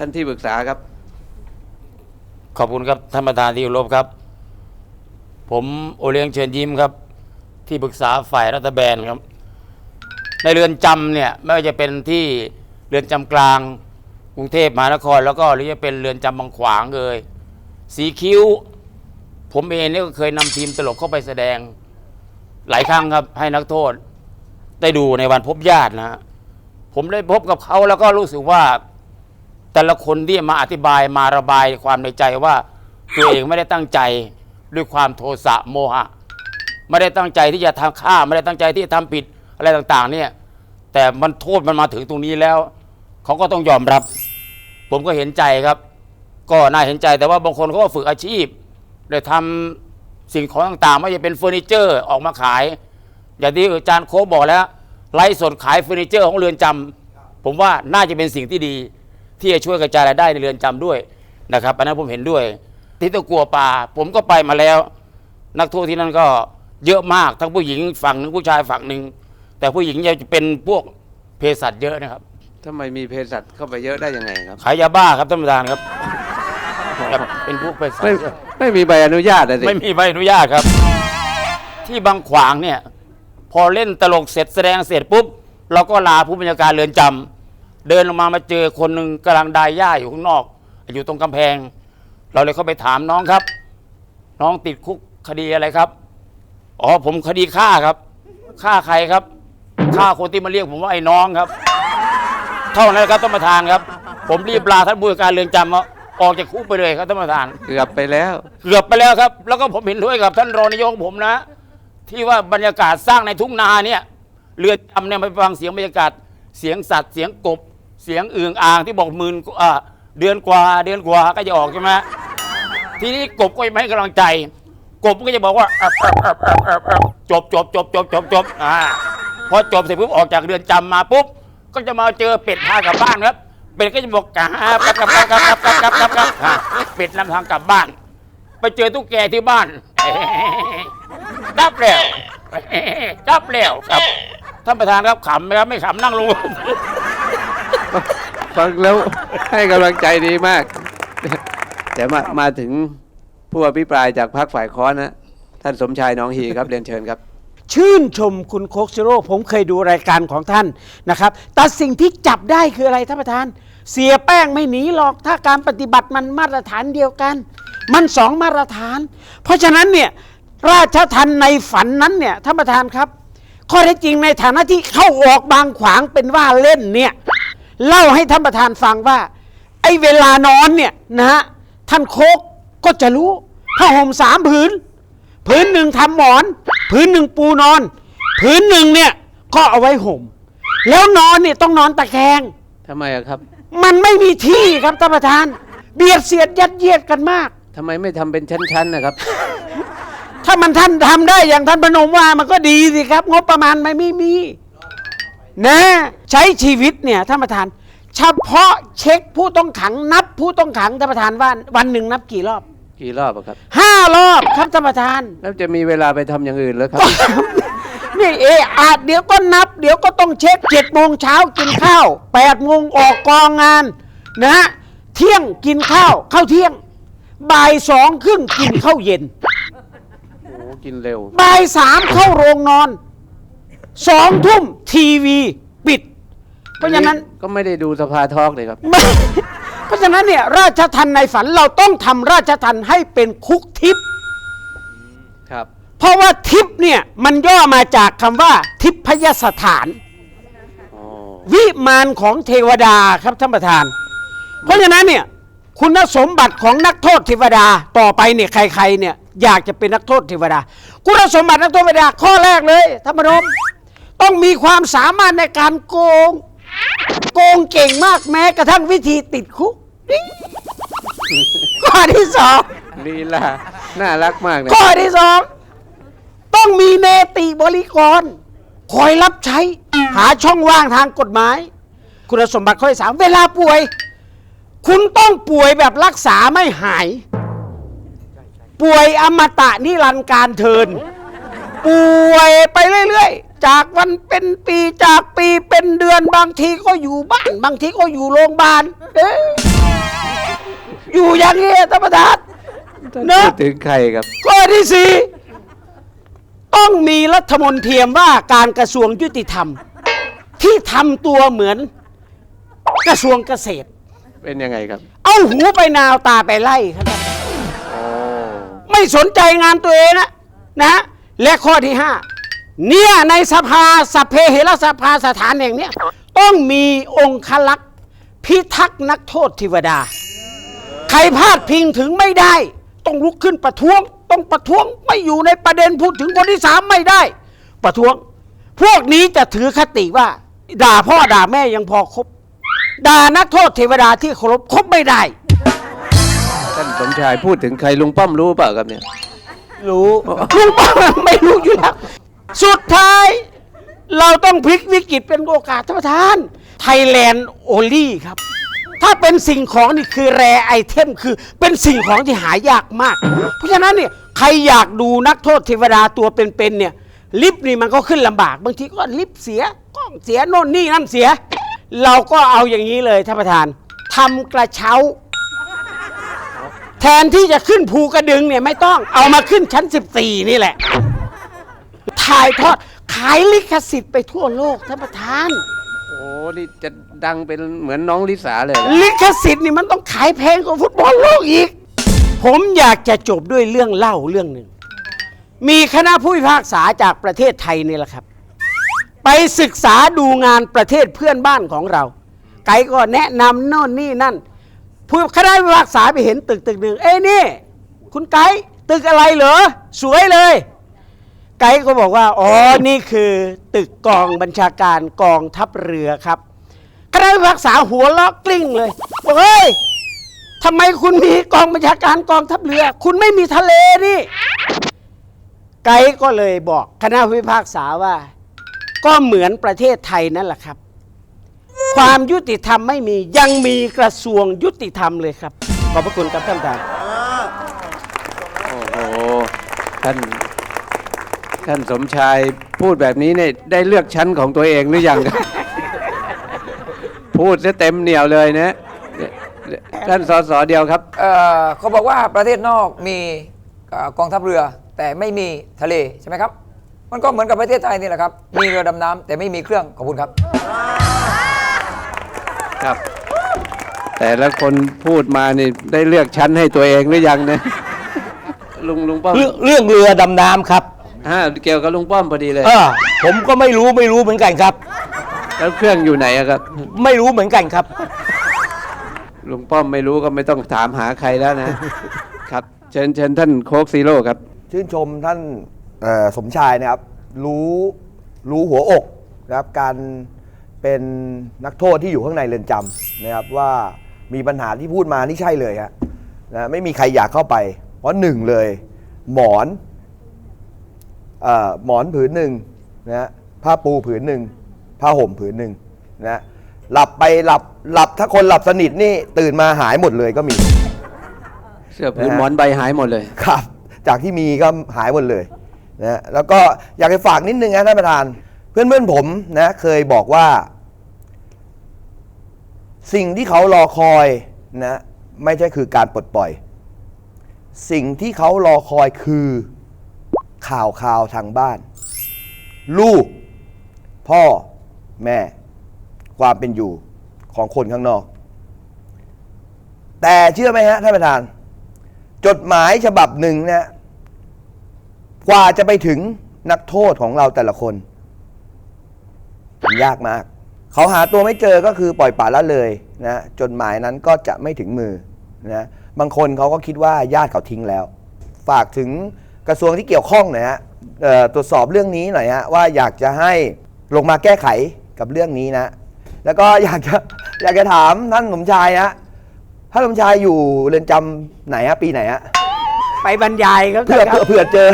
ท่านที่ปรึกษาครับ ขอบคุณครับท่านประธานที่เคารพครับ ผมโอเลี้ยงเชิญยิ้มครับ ที่ปรึกษาฝ่ายรัฐบาลครับ ในเรือนจำเนี่ยไม่ว่าจะเป็นที่เรือนจำกลางกรุงเทพมหานคร แล้วก็หรือจะเป็นเรือนจำบางขวางเลยสีคิ้ว ผมเองเนี่ยก็เคยนำทีมตลกเข้าไปแสดง หลายครั้งครับ ให้นักโทษ ได้ดูในวันพบญาตินะฮะผมได้พบกับเขาแล้วก็รู้สึกว่า แต่ละคนที่มาอธิบายมาระบายความในใจว่า ตัวเองไม่ได้ตั้งใจด้วยความโทสะโมหะ ไม่ได้ตั้งใจที่จะทำฆ่าไม่ได้ตั้งใจที่จะทำผิดอะไรต่าง ๆ เนี่ย แต่มันโทษมันมาถึงตรงนี้แล้วเขาก็ต้องยอมรับ ผมก็เห็นใจครับ ก็น่าเห็นใจแต่ว่าบางคนเขาก็ฝึกอาชีพได้ทำสิ่งของต่างๆไม่ว่าจะเป็นเฟอร์นิเจอร์ออกมาขาย อย่างที่อาจารย์โค้บอกแล้วไลฟ์สดขายเฟอร์นิเจอร์ของเรือนจำผมว่าน่าจะเป็นสิ่งที่ดี ที่จะช่วยกระจายรายได้ในเรือนจำด้วยนะครับอันนั้นผมเห็นด้วย ที่ตะกัวป่า ผมก็ไปมาแล้ว นักโทษที่นั่นก็เยอะมากทั้งผู้หญิงฝั่งหนึ่งผู้ชายฝั่งหนึ่งแต่ผู้หญิงจะเป็นพวกเภสัชเยอะนะครับทำไมมีเภสัชเข้าไปเยอะได้ยังไงครับ ขายยาบ้าครับท่านประธานครับครับเป็นพวกเภสัชไม่เยอะไม่มีใบอนุญาตนะสิไม่มีใบอนุญาตครับ ที่บางขวางเนี่ย พอเล่นตลกเสร็จแสดงเสร็จปุ๊บ เราก็ลาผู้บัญชาการเรือนจำ เดินลงมามาเจอคนหนึ่งกำลังดายหญ้าอยู่ข้างนอก อยู่ตรงกำแพง เราเลยเข้าไปถามน้องครับ น้องติดคุกคดีอะไรครับ อ๋อผมคดีฆ่าครับฆ่าใครครับฆ่าคนที่มาเรียกผมว่าไอ้น้องครับ เท่านั้นครับท่านประธานครับ ผมรีบลาท่านผู้ว่าการเรือนจำออกจากคุกไปเลยครับท่านประธาน เกือบไปแล้ว เกือบไปแล้วครับ แล้วก็ผมเห็นด้วยกับท่านรองนายกผมนะ ที่ว่าบรรยากาศสร้างในทุ่งนาเนี่ยเรือนจำเนี่ยไปฟังเสียงบรรยากาศเสียงสัตว์เสียงกบ เสียงอึ่งอ่างที่บอกหมื่นอ่าเดือนกว่าเดือนกว่าก็จะออกใช่ไหมทีนี้กบก็ไม่ให้กำลังใจ กบก็จะบอกว่าแอบแอบแอบแอบแอบแอบจบจบจบจบจบจบอ่าพอจบเสร็จปุ๊บออกจากเรือนจำมาปุ๊บก็จะมาเจอเป็ดพากลับบ้านครับ เป็ดก็จะบอกกลับกับกลับกลับกลับกลับกลับกลับกลับอ่าเป็ดนำทางกลับบ้าน ไปเจอตุ๊กแกที่บ้านจับแล้วจับแล้วครับท่านประธานครับขำไหมครับไม่ขำนั่งลง ฟังแล้วให้กำลังใจดีมาก แต่มามาถึงผู้อภิปรายจากพรรคฝ่ายค้อนนะท่านสมชายหน้องฮีครับเรียนเชิญครับ ชื่นชมคุณโคกซิโร่ผมเคยดูรายการของท่านนะครับ แต่สิ่งที่จับได้คืออะไรท่านประธาน เสียแป้งไม่หนีหรอกถ้าการปฏิบัติมันมาตรฐานเดียวกัน มันสองมาตรฐาน เพราะฉะนั้นเนี่ยราชทันในฝันนั้นเนี่ยท่านประธานครับ ข้อเท็จจริงในฐานะที่เข้าออกบางขวางเป็นว่าเล่นเนี่ย เล่าให้ท่านประธานฟังว่า ไอ้เวลานอนเนี่ยนะฮะท่านโคกก็จะรู้ผ้าห่มสามผืนพื้นหนึ่งทำหมอนพื้นหนึ่งปูนอนพื้นหนึ่งเนี่ยก็เอาไว้ห่ม แล้วนอนเนี่ยต้องนอนตะแคง ทำไมอะครับมันไม่มีที่ครับท่านประธาน เบียดเสียดยัดเยียดกันมาก ทำไมไม่ทำเป็นชั้นๆนะครับ ถ้ามันท่านทำได้อย่างท่านพนมว่ามันก็ดีสิครับ งบประมาณไม่ไม่มี นะใช้ชีวิตเนี่ยท่านประธาน เฉพาะเช็คผู้ต้องขังนับผู้ต้องขังท่านประธานว่าวันหนึ่งนับกี่รอบกี่รอบอะครับห้ารอบครับท่านประธาน แล้วจะมีเวลาไปทำอย่างอื่นแล้วครับ นี่เอออาจเดี๋ยวก็นับ เดี๋ยวก็ต้องเช็คเจ็ดโมงเช้ากินข้าวแปดโมงออกกองงานนะฮะเที่ยงกินข้าวข้าวเที่ยง บ่ายสองครึ่งกินข้าวเย็น โอ้กินเร็ว บ่ายสามเข้าโรงนอน สองทุ่มทีวีปิด เพราะฉะนั้น ก็ไม่ได้ดูสภาทอล์กเลยครับ ไม่เพราะฉะนั้นเนี่ยราชทันในฝันเราต้องทำราชทันให้เป็นคุกทิพย์ครับ เพราะว่าทิพย์เนี่ยมันย่อมาจากคำว่า ทิพยสถาน อ๋อ วิมานของเทวดาครับท่านประธาน เพราะฉะนั้นเนี่ยคุณสมบัติของนักโทษเทวดาต่อไปเนี่ยใครๆเนี่ยอยากจะเป็นนักโทษเทวดา คุณสมบัตินักโทษเทวดาข้อแรกเลยท่านผู้ชม ต้องมีความสามารถในการโกง โกงเก่งมากแม้กระทั่งวิธีติดคุกข้อที่สองลีลาน่ารักมากเลยข้อที่สองต้องมีเนติบริกร คอยรับใช้ หาช่องว่างทางกฎหมาย คุณสมบัติข้อที่สามเวลาป่วย คุณต้องป่วยแบบรักษาไม่หาย ป่วยอมตะนิรันดร์การเทิน ป่วยไปเรื่อย ๆ จากวันเป็นปีจากปีเป็นเดือนบางทีก็อยู่บ้าน บางทีก็อยู่โรงพยาบาลเอ๊ะอย่างนี้ท่านประธานท่านนะพูดถึงใครครับ ข้อที่สี่ต้องมีรัฐมนตรีว่าการกระทรวงยุติธรรม ที่ทำตัวเหมือนกระทรวงเกษตร เป็นยังไงครับ เอาหูไปนาวตาไปไล่ครับท่านโอ้ไม่สนใจงานตัวเองนะนะ และข้อที่ห้า เนี่ยในสภาสพเพเหระสภาสถานแห่งเนี้ยต้องมีองคลักษ์พิทักษ์นักโทษเทิวดา ใครพลาดพิงถึงไม่ได้ ต้องลุกขึ้นประท้วง ต้องประท้วงไม่อยู่ในประเด็นพูดถึงคนที่สามไม่ได้ ประท้วง พวกนี้จะถือคติว่า ด่าพ่อด่าแม่ยังพอคบด่านักโทษเทวดาที่เคารพคบไม่ได้ ท่านสมชายพูดถึงใครลุงป้อมรู้เปล่าครับเนี่ย รู้ลุงป้อมไม่รู้อยู่แล้ว สุดท้าย เราต้องพลิกวิกฤตเป็นโอกาสท่านประธาน ไทยแลนด์โอลี่ครับ ถ้าเป็นสิ่งของนี่คือแรไอเทมคือเป็นสิ่งของที่หายากมาก เพราะฉะนั้นเนี่ยใครอยากดูนักโทษเทวดาตัวเป็นๆเนี่ย ลิฟต์นี่มันก็ขึ้นลำบาก บางทีก็ลิฟต์เสียกล้องเสียโน่นนี่นั่นเสีย เราก็เอาอย่างนี้เลยท่านประธานทำกระเช้า แทนที่จะขึ้นภูกระดึงเนี่ยไม่ต้องเอามาขึ้นชั้น 14 นี่แหละ ถ่ายทอดขายลิขสิทธิ์ไปทั่วโลกท่านประธาน โอ้นี่จะดังเป็นเหมือนน้องลิสาเลยลิขสิทธิ์นี่มันต้องขายแพงกว่าฟุตบอลโลกอีก ผมอยากจะจบด้วยเรื่องเล่าเรื่องหนึ่ง มีคณะผู้พิพากษาจากประเทศไทยนี่แหละครับ ไปศึกษาดูงานประเทศเพื่อนบ้านของเรา ไกด์ก็แนะนำโน่นนี่นั่น ผู้คณะพิพากษาไปเห็นตึกตึกหนึ่งเอ้ยนี่ คุณไกด์ตึกอะไรเหรอ สวยเลย ไกด์ก็บอกว่า อ๋อ นี่คือตึกกองบัญชาการกองทัพเรือครับคณะพิพากษาหัวล้อกลิ้งเลยบอกเฮ้ยทำไมคุณมีกองบัญชาการกองทัพเรือ คุณไม่มีทะเลนี่ ไกด์ก็เลยบอกคณะพิพากษาว่า ก็เหมือนประเทศไทยนั่นแหละครับ ความยุติธรรมไม่มียังมีกระทรวงยุติธรรมเลยครับ ขอบพระคุณครับท่านประธาน โอ้โหท่าน ท่านสมชายพูดแบบนี้เนี่ยได้เลือกชั้นของตัวเองหรือยัง พูดซะเต็มเหนียวเลยนะเนี่ยท่านสสเดียวครับ เอ่อเขาบอกว่าประเทศนอกมีเอ่อกองทัพเรือแต่ไม่มีทะเลใช่ไหมครับ มันก็เหมือนกับประเทศไทยนี่แหละครับ มีเรือดำน้ำแต่ไม่มีเครื่องขอบคุณครับ ครับ แต่ละคนพูดมานี่ได้เลือกชั้นให้ตัวเองหรือยังนะลุงลุงป้อม เรื่องเรื่องเรือดำน้ำครับ อ่าเกี่ยวกับลุงป้อมพอดีเลยเออผมก็ไม่รู้ไม่รู้เหมือนกันครับ แล้วเครื่องอยู่ไหนอะครับไม่รู้เหมือนกันครับ ลุงป้อมไม่รู้ก็ไม่ต้องถามหาใครแล้วนะ ครับ เชิญเชิญท่านโคกซีโร่ครับชื่นชมท่านเอ่อสมชายนะครับ รู้รู้หัวอกนะครับการเป็นนักโทษที่อยู่ข้างในเรือนจำนะครับว่ามีปัญหาที่พูดมานี่ใช่เลยฮะนะไม่มีใครอยากเข้าไป เพราะหนึ่งเลย หมอน เออหมอนผืนหนึ่งนะฮะผ้าปูผืนหนึ่งผ้าห่มผืนหนึ่งนะหลับไปหลับหลับถ้าคนหลับสนิทนี่ตื่นมาหายหมดเลยก็มี เสื้อผืนนะฮะ หมอนใบหายหมดเลย ครับ จากที่มีก็หายหมดเลยนะแล้วก็อยากจะฝากนิดนึงนะท่านประธาน เพื่อนเพื่อนๆผมนะเคยบอกว่า สิ่งที่เขารอคอยนะไม่ใช่คือการปลดปล่อย สิ่งที่เขารอคอยคือ ข่าวข่าวทางบ้าน ลูก พ่อแม่ ความเป็นอยู่ของคนข้างนอก แต่เชื่อไหมฮะท่านประธาน จดหมายฉบับหนึ่งเนี่ยกว่าจะไปถึงนักโทษของเราแต่ละคนมันยากมาก เขาหาตัวไม่เจอก็คือปล่อยปละละเลยนะจดหมายนั้นก็จะไม่ถึงมือนะบางคนเขาก็คิดว่าญาติเขาทิ้งแล้ว ฝากถึง กระทรวงที่เกี่ยวข้องหน่อยฮะเอ่อตรวจสอบเรื่องนี้หน่อยฮะว่าอยากจะให้ลงมาแก้ไขกับเรื่องนี้นะ แล้วก็อยากจะอยากจะถามท่านสมชายฮะท่านสมชายอยู่เรือนจำไหนฮะปีไหนฮะไปบรรยายครับเพื่อท่านคเพื่รัอบเผื่อเจอ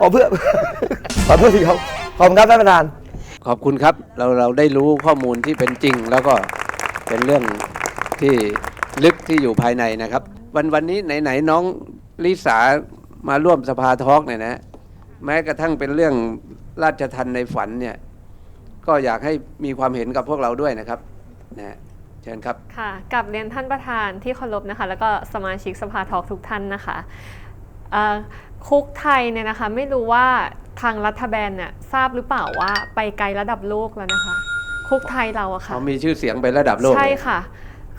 อ๋อเพื่อขอโทษทีครับขอบคุณครับท่านประธาน ขอบคุณครับเราเราได้รู้ข้อมูลที่เป็นจริง แล้วก็เป็นเรื่องที่ลึกที่อยู่ภายในนะครับ วันวันนี้ไหนๆน้อง ลิสามาร่วมสภาทอล์กเนี่ยนะ แม้กระทั่งเป็นเรื่องราชทันในฝันเนี่ย ก็อยากให้มีความเห็นกับพวกเราด้วยนะครับนะเชิญครับค่ะกับเรียนท่านประธานที่เคารพนะคะ แล้วก็สมาชิกสภาทอล์กทุกท่านนะคะเอ่อคุกไทยเนี่ยนะคะไม่รู้ว่าทางรัฐบาลเนี่ยทราบหรือเปล่าว่าไปไกลระดับโลกแล้วนะคะ คุกไทยเราอะค่ะเขามีชื่อเสียงไประดับโลกใช่เลยค่ะ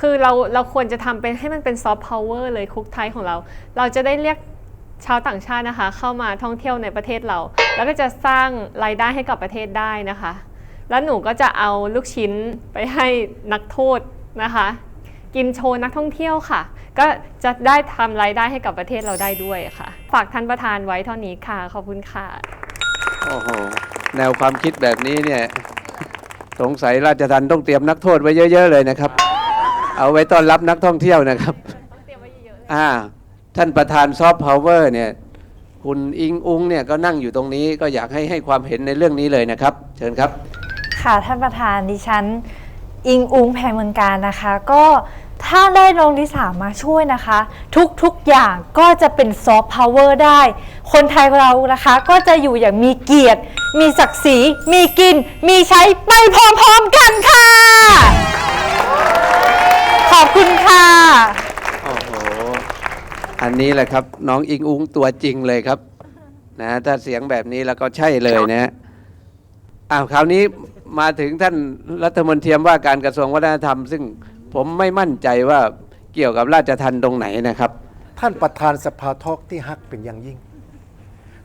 คือเราเราควรจะทำเป็นให้มันเป็นซอฟต์พาวเวอร์เลยคุกไทยของเรา เราจะได้เรียกชาวต่างชาตินะคะ เข้ามาท่องเที่ยวในประเทศเรา แล้วก็จะสร้างรายได้ให้กับประเทศได้นะคะ แล้วหนูก็จะเอาลูกชิ้นไปให้นักโทษนะคะ กินโชว์นักท่องเที่ยวค่ะ ก็จะได้ทำรายได้ให้กับประเทศเราได้ด้วยค่ะ ฝากท่านประธานไว้เท่านี้ค่ะขอบคุณค่ะโอ้โหแนวความคิดแบบนี้เนี่ย สงสัยราชทันต้องเตรียมนักโทษไว้เยอะ ๆ เลยนะครับ เอาไว้ต้อนรับนักท่องเที่ยวนะครับอ่าท่านประธานซอฟต์พาวเวอร์เนี่ยคุณอิงอุงเนี่ยก็นั่งอยู่ตรงนี้ก็อยากให้ให้ความเห็นในเรื่องนี้เลยนะครับ เชิญครับ ค่ะท่านประธานดิฉัน อิงอุงแพงเมืองการนะคะ ก็ถ้าได้น้องลิสามาช่วยนะคะ ทุกๆอย่างก็จะเป็นซอฟต์พาวเวอร์ได้ คนไทยเรานะคะ ก็จะอยู่อย่างมีเกียรติ มีศักดิ์ศรี มีกิน มีใช้ไปพร้อมๆกันค่ะ ขอบคุณค่ะ โอ้โห อันนี้แหละครับ น้องอิงอุงตัวจริงเลยครับ นะถ้าเสียงแบบนี้แล้วก็ใช่เลยนะฮะอ้าวคราวนี้มาถึงท่านรัฐมนตรีว่าการกระทรวงวัฒนธรรม ซึ่งผมไม่มั่นใจว่าเกี่ยวกับราชทันตรงไหนนะครับ ท่านประธานสภาทอกที่ฮักเป็นอย่างยิ่ง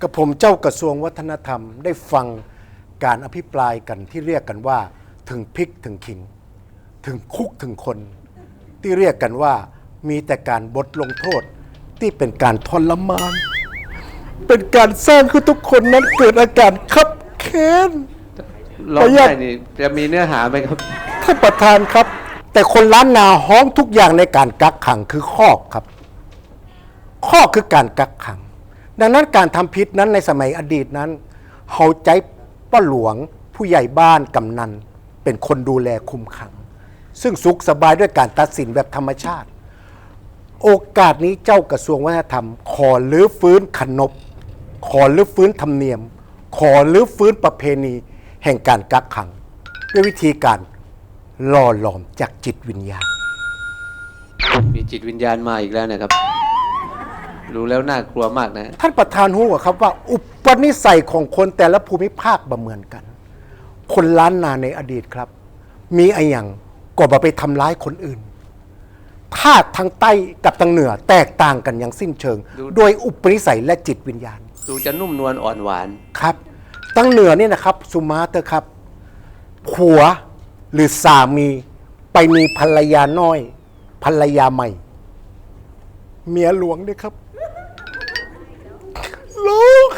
กับผมเจ้ากระทรวงวัฒนธรรมได้ฟังการอภิปรายกันที่เรียกกันว่า ถึงพริกถึงขิง ถึงคุกถึงคน ที่เรียกกันว่ามีแต่การบทลงโทษที่เป็นการทรมาน เป็นการสร้างให้ทุกคนนั้นเกิดอาการคับแค้น ร้องไห้นี่จะมีเนื้อหาไหมครับท่านประธานครับ แต่คนล้านนาห้องทุกอย่างในการกักขังคือข้อกครับ ข้อคือการกักขัง ดังนั้นการทำผิดนั้นในสมัยอดีตนั้นเขาใจป้าหลวงผู้ใหญ่บ้านกำนันเป็นคนดูแลคุมขัง ซึ่งสุขสบายด้วยการตัดสินแบบธรรมชาติ โอกาสนี้เจ้ากระทรวงวัฒนธรรม ขอรื้อฟื้นขนบ ขอรื้อฟื้นธรรมเนียม ขอรื้อฟื้นประเพณี แห่งการกักขัง ด้วยวิธีการหล่อหลอมจากจิตวิญญาณ มีจิตวิญญาณมาอีกแล้วนะครับ รู้แล้วน่ากลัวมากนะ ท่านประธานหู้ครับว่า อุปนิสัยของคนแต่ละภูมิภาคบ่เหมือนกัน คนล้านนาในอดีตครับ มีไออย่าง ก็บ่ไปทำร้ายคนอื่นถ้าทางใต้กับทางเหนือแตกต่างกันอย่างสิ้นเชิง ดู โดยอุปนิสัยและจิตวิญญาณดูจะนุ่มนวลอ่อนหวาน ครับตั้งเหนือเนี่ยนะครับสุมาเตอร์ครับผัวหรือสามีไปมีภรรยาน้อย ภรรยาใหม่ เมียหลวงเนี่ยครับลูก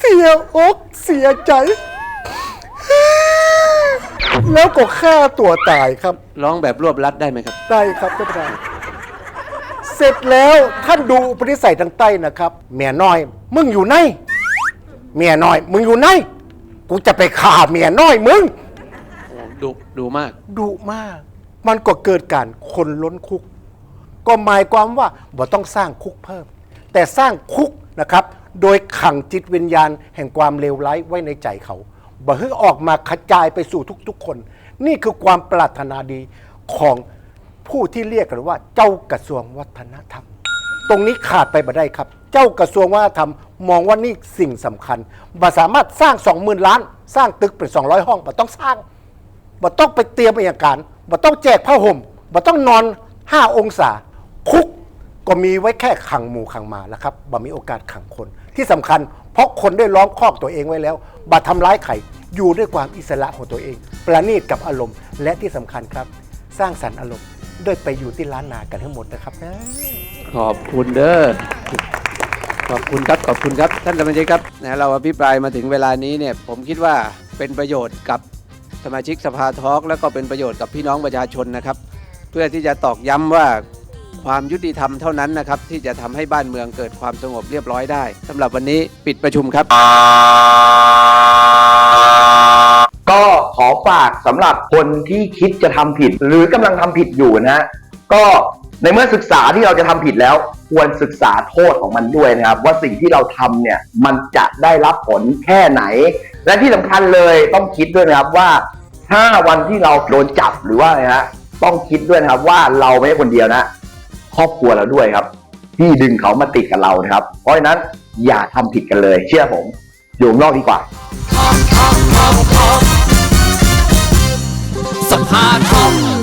เสียอกเสียใจ แล้วก็ฆ่าตัวตายครับ ร้องแบบรวบรัดได้ไหมครับ ได้ครับท่านประธานเสร็จแล้วท่านดูอุปนิสัยทางใต้นะครับเมียน้อย มึงอยู่ไหนเมียน้อย มึงอยู่ไหนกูจะไปฆ่าเมียน้อยมึงดุดุมาก ดุมาก มันก็เกิดการคนล้นคุก ก็หมายความว่าบ่ต้องสร้างคุกเพิ่ม แต่สร้างคุกนะครับ โดยขังจิตวิญญาณแห่งความเลวร้ายไว้ในใจเขา บ่ให้ออกมาขจายไปสู่ทุกๆคน นี่คือความปรารถนาดีของผู้ที่เรียกกันว่า เจ้ากระทรวงวัฒนธรรม ตรงนี้ขาดไปบ่ได้ครับ เจ้ากระทรวงวัฒนธรรม มองว่านี่สิ่งสำคัญบ่สามารถสร้าง 20,000 ล้าน สร้างตึกเป็น 200 ห้องบ่ต้องสร้างบ่ต้องไปเตรียมอาการบ่ต้องแจกผ้าห่มบ่ต้องนอน 5 องศา คุก ก็มีไว้แค่ขังหมู่ขังหมาแล้วครับบ่มีโอกาสขังคน ที่สำคัญ เพราะคนได้ล้อมคอบตัวเองไว้แล้วบ่ทำร้ายใครอยู่ด้วยความอิสระของตัวเอง ประณีตกับอารมณ์ และที่สำคัญครับ สร้างสรรค์อารมณ์ด้วยไปอยู่ที่ร้านนากันทั้งหมดนะครับนะขอบคุณเด้อขอบคุณครับขอบคุณครับ ท่านสมาชิกครับนะเราอภิปรายมาถึงเวลานี้เนี่ยผมคิดว่าเป็นประโยชน์กับสมาชิกสภาทอล์กแล้วก็เป็นประโยชน์กับพี่น้องประชาชนนะครับ เพื่อที่จะตอกย้ำว่า ความยุติธรรมเท่านั้นนะครับที่จะทำให้บ้านเมืองเกิดความสงบเรียบร้อยได้สำหรับวันนี้ปิดประชุมครับ ก็ขอฝากสำหรับคนที่คิดจะทำผิด หรือกำลังทำผิดอยู่นะฮะก็ในเมื่อศึกษาที่เราจะทำผิดแล้ว ควรศึกษาโทษของมันด้วยนะครับ ว่าสิ่งที่เราทำเนี่ยมันจะได้รับผลแค่ไหน และที่สำคัญเลยต้องคิดด้วยนะครับว่าถ้าวันที่เราโดนจับหรือว่าอะไรฮะต้องคิดด้วยนะครับว่าเราไม่ใช่คนเดียวนะ ครอบครัวเราด้วยครับ ที่ดึงเขามาติดกับเรานะครับ เพราะฉะนั้นอย่าทำผิดกันเลย เชื่อผมอยู่นอกดีกว่าสภาทอง